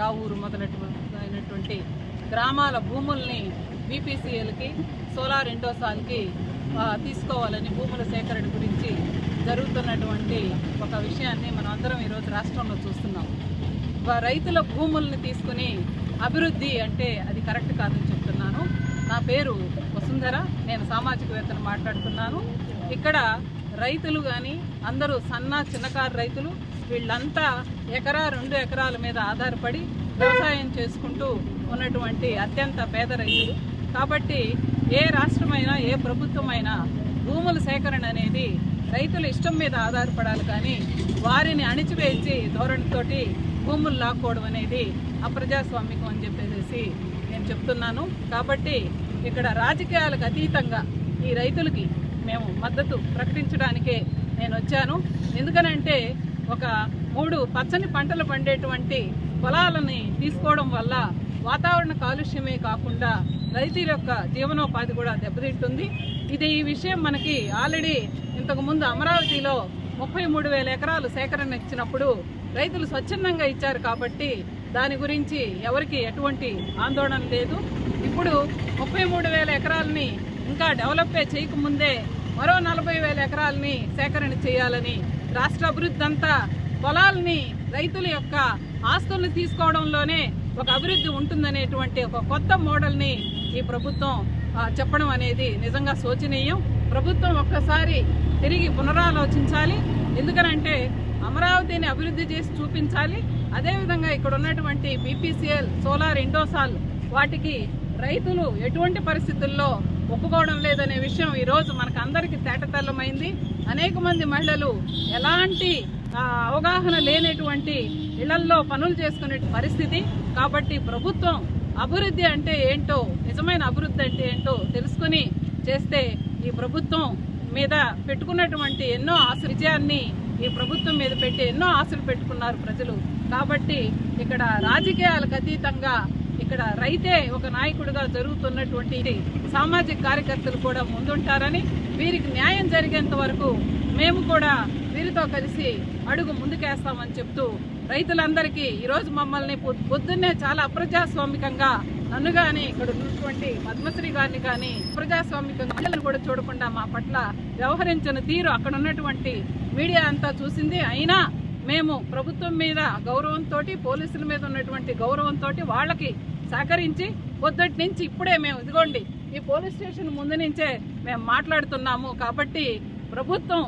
రావూరు మొదలైనటువంటి గ్రామాల భూముల్ని బీపీసీఎల్కి సోలార్ ఇండోసాల్కి తీసుకోవాలని భూముల సేకరణ గురించి జరుగుతున్నటువంటి ఒక విషయాన్ని మనం అందరం ఈరోజు రాష్ట్రంలో చూస్తున్నాం. రైతుల భూముల్ని తీసుకుని అభివృద్ధి అంటే అది కరెక్ట్ కాదని చెప్తున్నాను. నా పేరు వసుంధర నేను సామాజికవేత్తను మాట్లాడుతున్నాను. ఇక్కడ రైతులు కానీ అందరూ సన్న చిన్నకారు రైతులు వీళ్ళంతా ఎకరా రెండు ఎకరాల మీద ఆధారపడి వ్యవసాయం చేసుకుంటూ ఉన్నటువంటి అత్యంత పేద రైతులు. కాబట్టి ఏ రాష్ట్రమైనా ఏ ప్రభుత్వమైనా భూముల సేకరణ అనేది రైతుల ఇష్టం మీద ఆధారపడాలి కానీ వారిని అణిచివేసి ధోరణితోటి భూములు లాక్కోవడం అనేది అప్రజాస్వామికం అని చెప్పేసి నేను చెప్తున్నాను. కాబట్టి ఇక్కడ రాజకీయాలకు అతీతంగా ఈ రైతులకి మేము మద్దతు ప్రకటించడానికే నేను వచ్చాను. ఎందుకనంటే ఒక మూడు పచ్చని పంటలు పండేటువంటి పొలాలని తీసుకోవడం వల్ల వాతావరణ కాలుష్యమే కాకుండా రైతుల యొక్క జీవనోపాధి కూడా దెబ్బతింటుంది. ఇది ఈ విషయం మనకి ఆల్రెడీ ఇంతకుముందు అమరావతిలో ముప్పై మూడు వేల ఎకరాలు సేకరణ ఇచ్చినప్పుడు రైతులు స్వచ్ఛందంగా ఇచ్చారు కాబట్టి దాని గురించి ఎవరికి ఎటువంటి ఆందోళన లేదు. ఇప్పుడు ముప్పై మూడు వేల ఎకరాలని ఇంకా డెవలప్ చేయకముందే మరో నలభై వేల ఎకరాలని సేకరణ చేయాలని రాష్ట్ర అభివృద్ధి అంతా పొలాల్ని రైతుల యొక్క ఆస్తుల్ని తీసుకోవడంలోనే ఒక అభివృద్ధి ఉంటుందనేటువంటి ఒక కొత్త మోడల్ని ఈ ప్రభుత్వం చెప్పడం అనేది నిజంగా శోచనీయం. ప్రభుత్వం ఒక్కసారి తిరిగి పునరాలోచించాలి. ఎందుకనంటే అమరావతిని అభివృద్ధి చేసి చూపించాలి. అదేవిధంగా ఇక్కడ ఉన్నటువంటి బీపీసీఎల్ సోలార్ ఇండోసాల్ వాటికి రైతులు ఎటువంటి పరిస్థితుల్లో ఒప్పుకోవడం లేదనే విషయం ఈరోజు మనకు అందరికీ తేటతెల్లమైంది. అనేక మంది మహిళలు ఎలాంటి అవగాహన లేనటువంటి ఇళ్ళల్లో పనులు చేసుకునే పరిస్థితి. కాబట్టి ప్రభుత్వం అభివృద్ధి అంటే ఏంటో నిజమైన అభివృద్ధి అంటే ఏంటో తెలుసుకుని చేస్తే ఈ ప్రభుత్వం మీద పెట్టుకున్నటువంటి ఎన్నో ఆశ విజయాన్ని ఈ ప్రభుత్వం మీద పెట్టి ఎన్నో ఆశలు పెట్టుకున్నారు ప్రజలు. కాబట్టి ఇక్కడ రాజకీయాలకు అతీతంగా ఇక్కడ రైతే ఒక నాయకుడిగా జరుగుతున్నటువంటి సామాజిక కార్యకర్తలు కూడా ముందుంటారని వీరికి న్యాయం జరిగేంత వరకు మేము కూడా వీరితో కలిసి అడుగు ముందుకేస్తామని చెప్తూ రైతులందరికీ ఈరోజు మమ్మల్ని పొద్దున్నే చాలా అప్రజాస్వామికంగా నన్ను కానీ ఇక్కడ ఉన్నటువంటి పద్మశ్రీ గారిని కానీ ప్రజాస్వామికంగా మహిళలను కూడా చూడకుండా మా పట్ల వ్యవహరించిన తీరు అక్కడ ఉన్నటువంటి మీడియా అంతా చూసింది. అయినా మేము ప్రభుత్వం మీద గౌరవంతో పోలీసుల మీద ఉన్నటువంటి గౌరవంతో వాళ్ళకి సహకరించి పొద్దుటి నుంచి ఇప్పుడే మేము ఇదిగోండి ఈ పోలీస్ స్టేషన్ ముందు నుంచే మేము మాట్లాడుతున్నాము. కాబట్టి ప్రభుత్వం